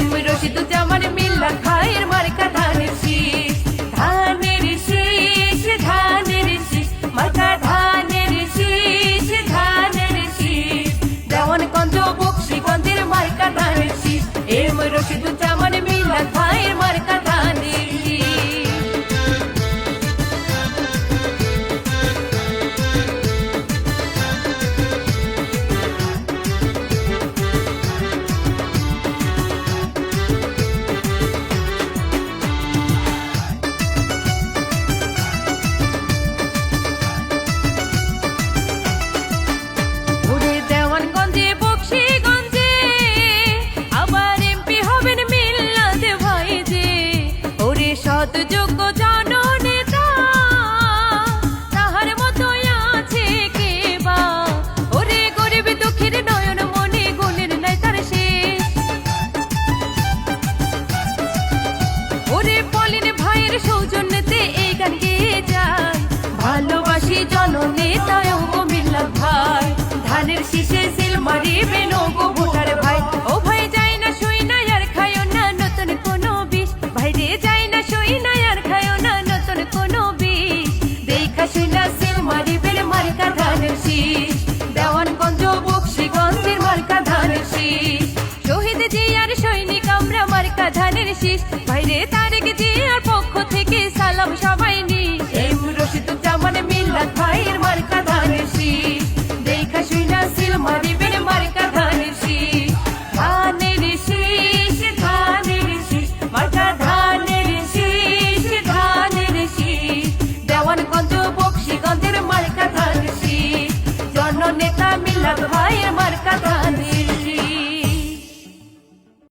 ছিলেন ওই রশিদুজ্জামান মিল্লা ভাইয়ের মার্কা ধানের শীষ ধানের শীষ ধানের শীষ, মার্কা ধানের শীষ ধানের শীষ। দেওয়ান সৎযোগ্য